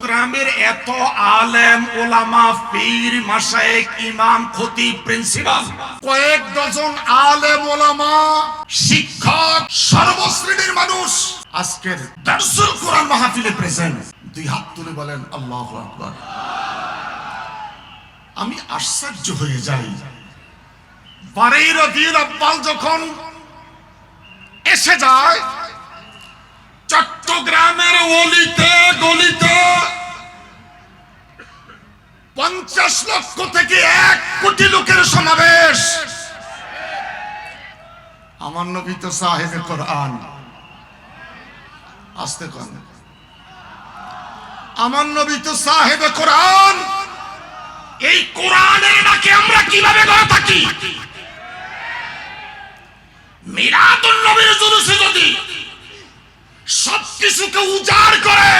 চট্টগ্রামের এত আলেম ওলামা পীর মাসায়েক ইমাম, খতিব, প্রিন্সিপাল, কয়েক ডজন আলেম ওলামা, শিক্ষক, সর্বশ্রেণীর মানুষ আজকের দারসুল কোরআন মাহফিলে প্রেজেন্ট দুই হাত তুলে বলেন, আল্লাহু আকবার। আমি আশ্চর্য হয়ে যাই। বারেই রবিউল আব্বাল যখন এসে যায়, চট্টগ্রামের অলিতে পঞ্চাশ লক্ষ থেকে এক কোটি লোকের সমাবেশ। আমার নবী তো সাহেবে কোরআন। আসতে কন আমার নবী তো সাহেবে কোরআন। এই কোরআনের নাকি আমরা কীভাবে গড়ে থাকি? মিরাদুল নবীর জুলুসে যদি সবকিছুকে উজাড় করে,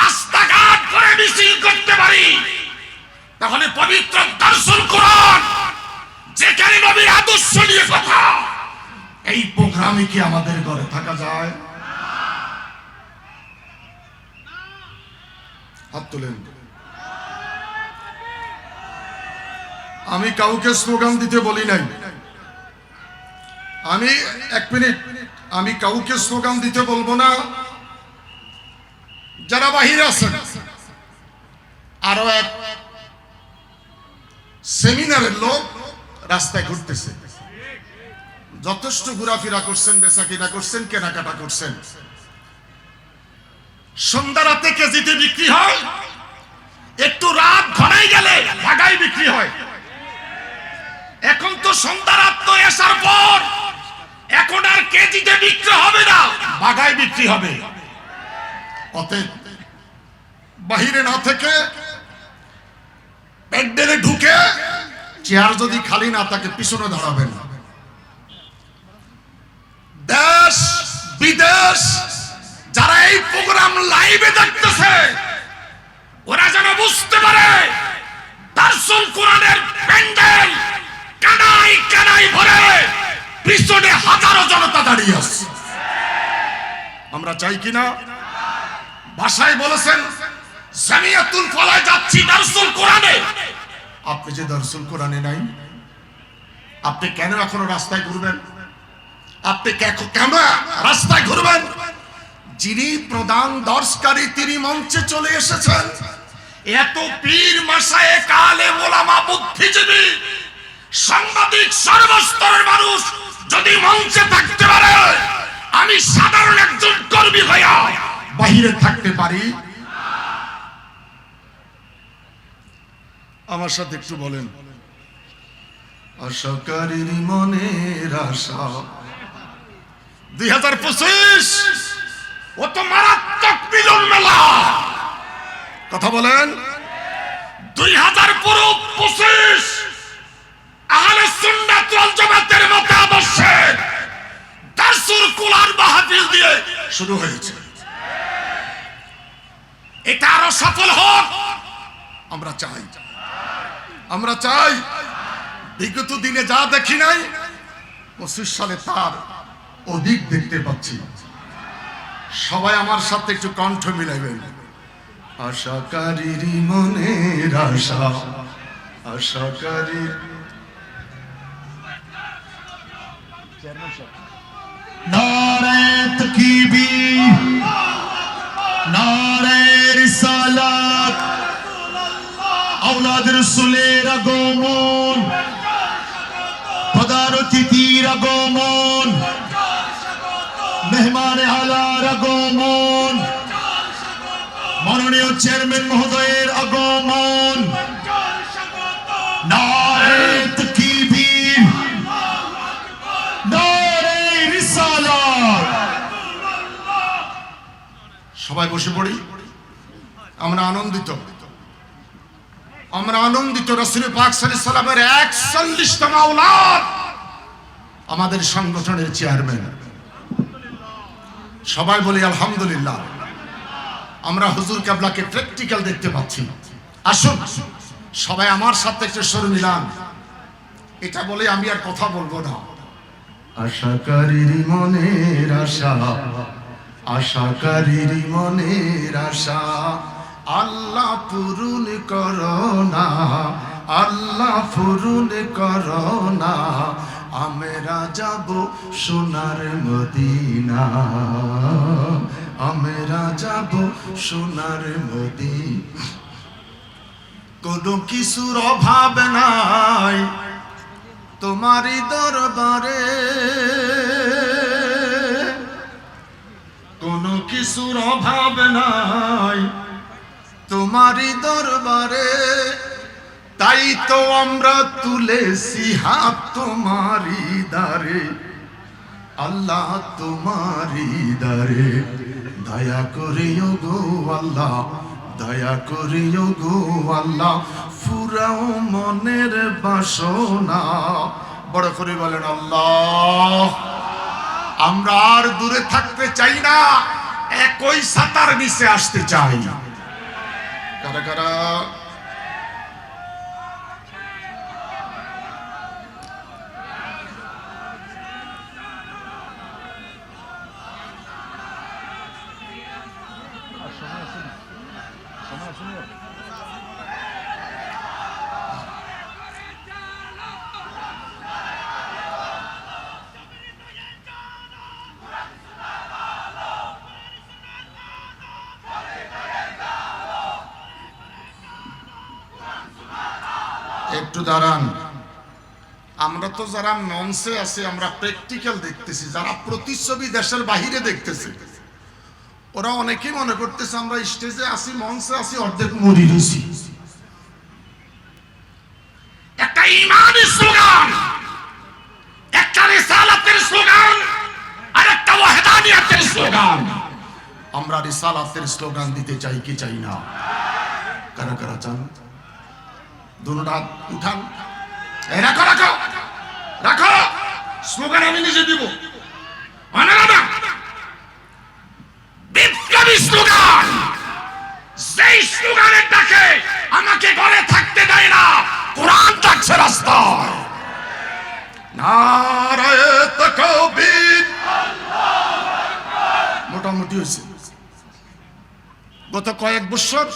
রাস্তাঘাট করে মিছিল করতে পারি তাহলে পবিত্র দর্শন কোরআন, যেখানে নবীর আদর্শ নিয়ে কথা, এই প্রোগ্রামে কি আমাদের ঘরে থাকা যায়? হাত তুলেন। আমি কাউকে স্লোগান দিতে বলি নাই। আমি, এক মিনিট, আমি কাউকে স্লোগান দিতে বলব না। যারা বাহিরে আছেন, আরও এক সেমিনারের লোক রাস্তায় ঘুরতেছে। যথেষ্ট ঘোরাফেরা করছেন বেচা কিনা করছেন, কেনাকাটা করছেন। সন্ধ্যা রাতে কেজিতে বিক্রি হয়, একটু রাত ঘনাই গেলে ভাগাই বিক্রি হয়। এখন তো সন্ধ্যা রাত তো আসার পর, এখন আর কেজিতে বিক্রি হবে না, বাগায় বিক্রি হবে। অতএব বাহিরে না থেকে প্যান্ডেলে ঢুকে চেয়ার যদি খালি না তাকে পিছনে দাঁড়াবেন। দেশ, বিদেশ, যারা এই প্রোগ্রাম লাইভে দেখতেছে, ওরা যেন বুঝতে পারে, দার্শন কোরআনের প্যান্ডেল কানাই কানাই ভরে পিছনে হাজারো জনতা দাঁড়িয়ে আছে। আমরা চাই কিনা? ভাষায় বলেছেন জামিয়াতুল ফলায় যাচ্ছি দারসুল কোরআনে। আপনি যে দারসুল কোরআনে নাই, আপনি কেন এখনও রাস্তায় ঘুরবেন? আপনি কেন রাস্তায় ঘুরবেন? যিনি প্রধান দর্শকারী, তিনি মঞ্চে চলে এসেছেন। এত পীর মাসায় কালে ওলামা বুদ্ধিজীবী, সাংবাদিক, সর্বস্তরের মানুষ যদি মঞ্চে থাকতে পারে, আমি সাধারণ একজন কর্মী হইয়া বাহিরে থাকতে পারি। আমার সাথে একটু বলেন। আশাকারীর মনের আশা। দুই হাজার পঁচিশ ও তো মারাত্মক মিলন মেলা। কথা বলেন। দুই হাজার পুরো পঁচিশ আহলে সুন্নাত ওয়াল জামাতের মতে আদর্শে দারসুল কুরআন মাহফিল দিয়ে শুরু হয়েছে। এটা আরও সফল হোক আমরা চাই। আমরা চাই বিগত দিনে যা দেখি নাই, পঁচিশ সালে তার অধিক দেখতে পাচ্ছি। সবাই আমার সাথে একটু কণ্ঠ মিলাইবেন। আশাকারীর মনের আশা, আশাকারীর নারায়ণ তকবীর নারায়ণ আওলাদ রসুলের আগমন। পদার অতিথির আগমন। মেহমান আলার আগমন। মাননীয় চেয়ারম্যান মহোদয়ের আগমন। সবাই বসে পড়ি। আমরা আনন্দিত। আমরা আনন্দিত রসুল পাক সাল্লামের একচল্লিশতম আওলাদ। আমাদের সংগঠনের চেয়ারম্যান। সবাই বলি আলহামদুলিল্লাহ। আমরা হুজুর কাবলাকে প্র্যাকটিক্যাল দেখতে পাচ্ছি। আসুন, সবাই আমার সাথে একটু সরে মিলান। এটা বলে আমি আর কথা বলব না। আশাকারীর মনের আশা আশাকারীর মনের আশা। আল্লাহ পূরণ করোনা আল্লাহ পূরণ করোনা আমরা যাব সোনার মদিনা। আমরা যাব সোনার মদিনা। কোনো কিছুর অভাব নাই তোমারই দরবারে। কোনো কিছুর অভাব নাই তোমারই দরবারে, তাই তো আমরা তুলেছি হাত তোমারই দারে আল্লাহ তোমারই দারে দয়া করিও গো আল্লাহ, দয়া করিও গো আল্লাহ। ফুরাও মনের বাসনা। বড় করে বলেন, আল্লাহ, আমরা আর দূরে থাকতে চাই না, একই সাতার নিচে আসতে চাই। কারা কারা একটু দাঁড়ান। আমরা তো যারা ননসে আছি, আমরা প্র্যাকটিক্যাল দেখতেছি, যারা প্রতিচ্ছবি দেশের বাহিরে দেখতেছে। ওরা অনেকেই মনে করতেছে, আমরা স্টেজে আসি মঞ্চে আসি অর্ধেক মরি স্লোগান। আমরা রিসালাতের স্লোগান দিতে চাই কি চাই না? কারা কারা চান? দুটা হাত উঠান। এই, রাখো রাখো রাখো। স্লোগান আমি নিজে দিব। অনেক না বিপ্লবী স্লোগান। সেই স্লোগানের ডাকে আমাকে ঘরে থাকতে দেয় না, কোরআন থাকছে রাস্তায়। নারায়ে তাকবীর। মোটামুটি হয়েছে। গত কয়েক বছর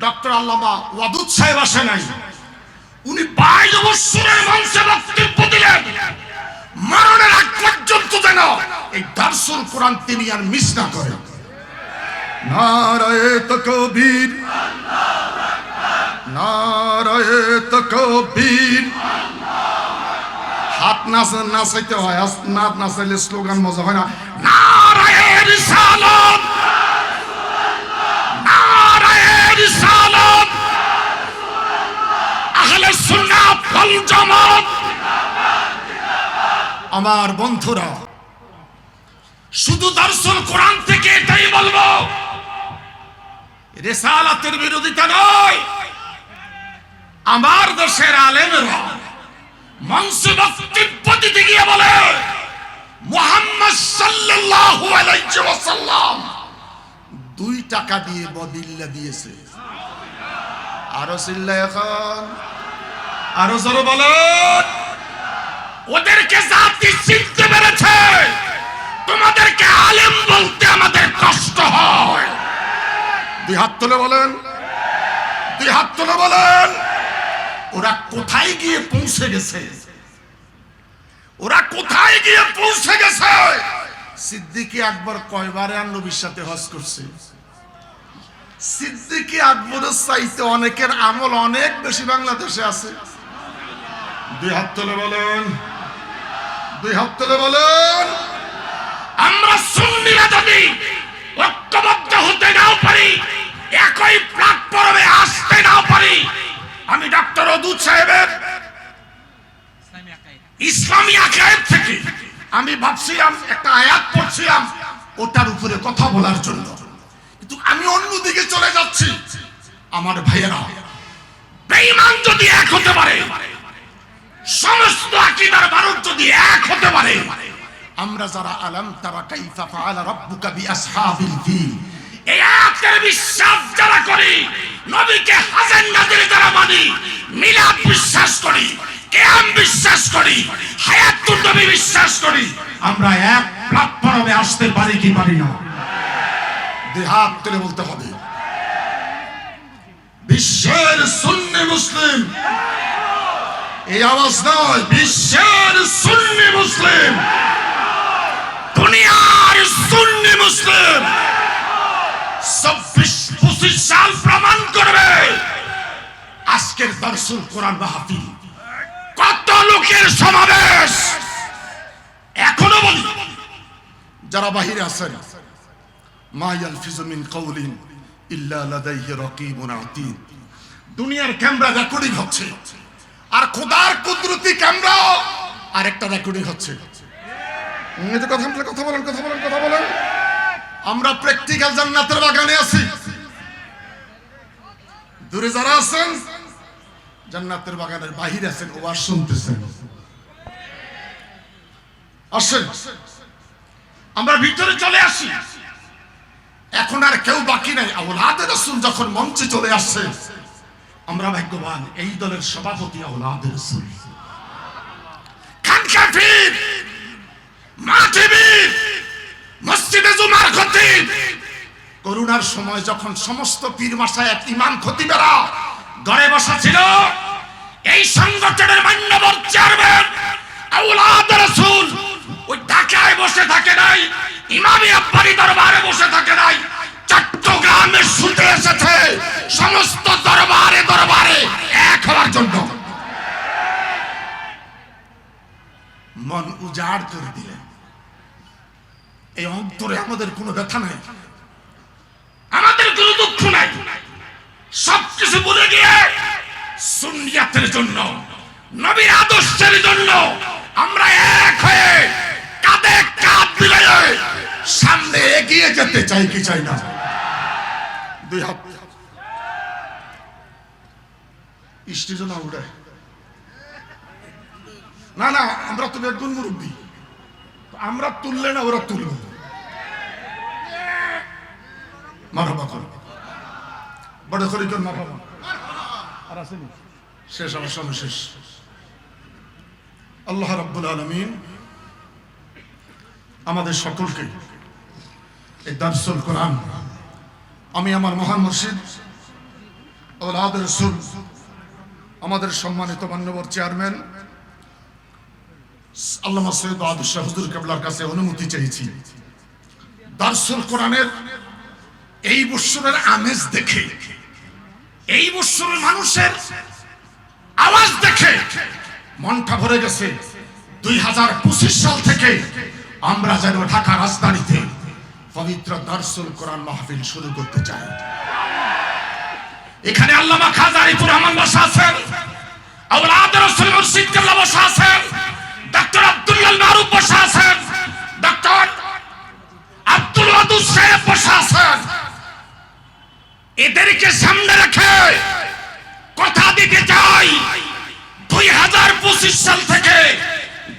ডক্টর আল্লামা ওয়াদুদ সাহেব আসে নাই। উনি বাইশ বছরের মঞ্চে বক্তব্য দিলেন মরণের আগ পর্যন্ত যেন এই দার্সুল কোরআন তিনি আর মিস না করেন। নারায়ে তকবীর। নারায়ে তকবীর। হাত নাচ নাচাইতে হয়। আস- না নাচাইলে স্লোগান মজা হয় না। নারায়ে রিসালাত। আমার বন্ধুরা, শুধু দর্শন কোরআন থেকে এটাই বলব, রেসালাতের বিরোধিতা নয়। আমার দেশের আলেমরা বলে দুই টাকা দিয়ে বদিল্লা দিয়েছে। আরও সিল্লা এখন। আরও জোরে বলেন। ওদেরকে জাতি চিনতে পেরেছে। তোমাদেরকে আলেম বলতে আমাদের কষ্ট হয়। দুই হাত তুলে বলেন। দুই হাত তুলে বলেন। ওরা কোথায় গিয়ে পৌঁছে গেছে? ওরা কোথায় গিয়ে পৌঁছে গেছে? সিদ্দিকি আকবর কয়বারে আর নবীর সাথে হজ করছে? সিদ্দিকি আকবরের চাইতে অনেকের আমল অনেক বেশি বাংলাদেশে আছে। দুই হাত তুলে বলেন। দুই হাত তুলে বলেন। আমরা সুন্নিরা যদি ঐক্যবদ্ধ হতে নাও পারি, একই প্ল্যাটফর্মে আসতে নাও পারি। আমি ডক্টর সাহেবের ইসলামী থেকে আমি ভাবছিলাম, একটা আয়াত পড়ছিলাম ওটার উপরে কথা বলার জন্য। কিন্তু আমি অন্যদিকে চলে যাচ্ছি। আমার ভাইয়েরা, বেঈমান যদি এক হতে পারে সমস্ত আকীদার বারুদ যদি এক হতে পারে, আমরা যারা আলাম তারা কাইফা ফাআলা রাব্বুকা বিআসহাবিল ফিল। এই আয়াতের বিশ্বাস যারা করি, নবীকে হাজার নাজির যারা মানি, মিলাদ বিশ্বাস করি, কিয়াম বিশ্বাস করি, হায়াতুন নবী বিশ্বাস করি, আমরা এক প্ল্যাটফর্মে আসতে পারি কি পারি না? দুই হাত তুলে বলতে হবে। বিশ্বের সুন্নি মুসলিম এই আওয়াজ নয়, বিশ্বের সুন্নি মুসলিম। দুনিয়ার সুন্নি মুসলিম। চব্বিশ পঁচিশ সাল প্রমাণ করবে। আজকের দর্শন কোরআন মাহফিল। কত লোকের সমাবেশ? এখনও বলি, যারা বাহিরে আছেন, মা ইয়ালফিজু মিন কাউলিন ইল্লা লাদাইহি রাকিবুন আতীদ দুনিয়ার ক্যামেরা রেকর্ডিং হচ্ছে। আর খোদার কুদরতি ক্যামেরা আর একটা রেকর্ডিং হচ্ছে উম, কথা কথা বলেন কথা বলেন কথা বলেন। আমরা প্র্যাকটিক্যাল জান্নাতের বাগানে আছি। দূরে যারা আছেন জান্নাতের বাগানের বাহিরে আছেন ওয়াজ শুনতেছেন। আসেন আমরা ভিতরে চলে আসি। এখন আর কেউ বাকি নাই। আউলাদের রসুল যখন মঞ্চে চলে আসছে আমরা ভাগ্যবান, এই দলের সভাপতি করোনার সময় যখন সমস্ত পীর মাসায় এক ইমাম খতিবেরা ঘরে বসা ছিল, এই সংগঠনের মান্যবর চেয়ারম্যান আউলাদ রাসূল ওই ঢাকায় বসে থাকে নাই, ইমামি আব্বারি দরবারে বসে থাকে নাই, চট্টগ্রামে শুনতে এসেছে। সমস্ত দরবারে দরবারে এক হওয়ার জন্য। মন উজাড় করে দিলেন। এই অন্তরে আমাদের কোনো ব্যথা নাই। আমাদের কোনো দুঃখ নাই। সবকিছু ভুলে গিয়ে সুন্নিয়াতের জন্য, নবীর আদর্শের জন্য আমরা এক হয়ে কাঁধে কাঁধ মিলিয়ে সামনে এগিয়ে যেতে চাই কি চাই না? দুই হাত। স্টেজও না উড়ে না না আমরা তো একজন মুরব্বী। আমরা তুললে না ওরা তুলবে। বড় করে কেন মারহাবা আর আসেনি? শেষ আমার শেষ। আল্লাহ রাব্বুল আলামিন আমাদের সকলকে এই দার্সুল কোরআন আমি আমার মহান রসুল আমাদের সম্মানিত মান্যবর চেয়ারম্যান, আল্লামা সৈয়দ আদু শাহ কেবলার কাছে অনুমতি চেয়েছি। দার্সুল কোরআনের এই বৎসরের আমেজ দেখে, এই বৎসরের মানুষের আওয়াজ দেখে মনটা ভরে গেছে। দুই হাজার পঁচিশ সাল থেকে আমরা যেন ঢাকা রাজধানীতে পবিত্র দার্সুল কোরআন মাহফিল শুরু করতে চাই। এখানে আল্লামা খাজারিপুর রহমান বসা আছেন। আউলাদ রাসূল মুর্শিদ কেবলা বসা আছেন। ডক্টর আব্দুল্লাহ মারুফ বসা আছেন। ডক্টর আব্দুল ওয়াদুদ সাহেব বসা আছেন। এদেরকে সামনে রেখে কথা দিতে চাই। দুই হাজার পঁচিশ সাল থেকে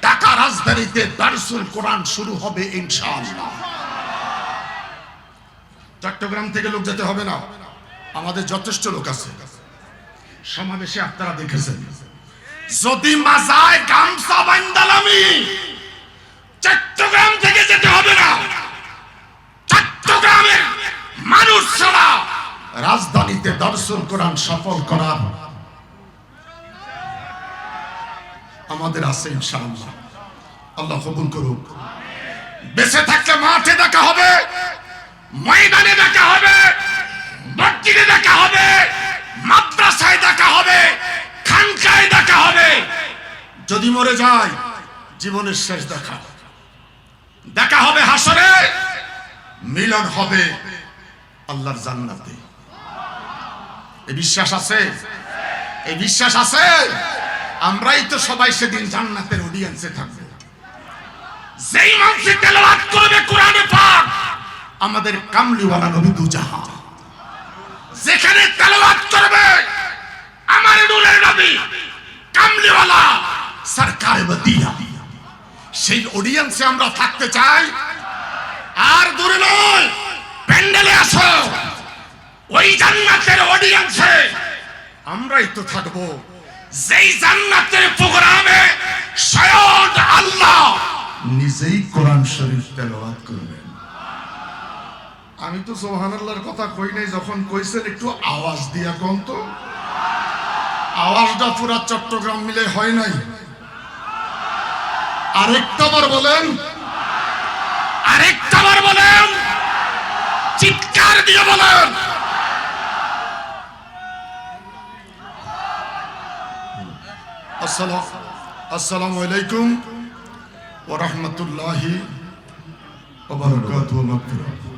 ঢাকা রাজধানীতে দারসুল কোরআন শুরু হবে ইনশাআল্লাহ। চট্টগ্রাম থেকে লোক যেতে হবে না। আমাদের যথেষ্ট লোক আছে। সমাবেশে আপনারা দেখেছেন, যদি মাজায় গামছা বান্দালামি চট্টগ্রাম থেকে যেতে হবে না। চট্টগ্রামের মানুষ ছাড়া রাজধানীতে দর্শন কোরআন সফল করার আমাদের আছে ইনশাআল্লাহ। আল্লাহ কবুল করুক। বেঁচে থাকলে মাঠে দেখা হবে, ময়দানে দেখা হবে, মসজিদে দেখা যদি মরে যায়, জীবনের শেষ দেখা দেখা হবে হাসরে, মিলন হবে আল্লাহর জান্নাতে। এই বিশ্বাস আছে? এই বিশ্বাস আছে? আমরাই তো সবাই সেদিন জান্নাতের অডিয়েন্সে থাকব। যেই মানুষ তেলাওয়াত করবে কোরআনে পাক, আমাদের কামলিওয়ালা নবী দুজাহান যেখানে তেলাওয়াত করবে আমার নূরের নবী কামলিওয়ালা সরকার মদিনা সেই অডিয়েন্সে আমরা থাকতে চাই। আর দূরে নয়, প্যান্ডেলে আসো। ওই জান্নাতের অডিয়েন্সে আমরাই তো থাকব। যেই জান্নাতের প্রোগ্রামে স্বয়ং আল্লাহ নিজেই কোরআন শরীফ তেলাওয়াত করবেন। আমি তো সোহানাল্লাহর কথা কই নাই, যখন কইছেন একটু আওয়াজ দিয়া কোন তো। আওয়াজটা পুরা চট্টগ্রাম মিলে হয় নাই। আরেকটা বার বলেন। আরেকটাবার বলেন। চিৎকার দিয়ে বলেন। আসসালামু আলাইকুম। ওয়া রাহমাতুল্লাহি ওয়া বারাকাতুহু।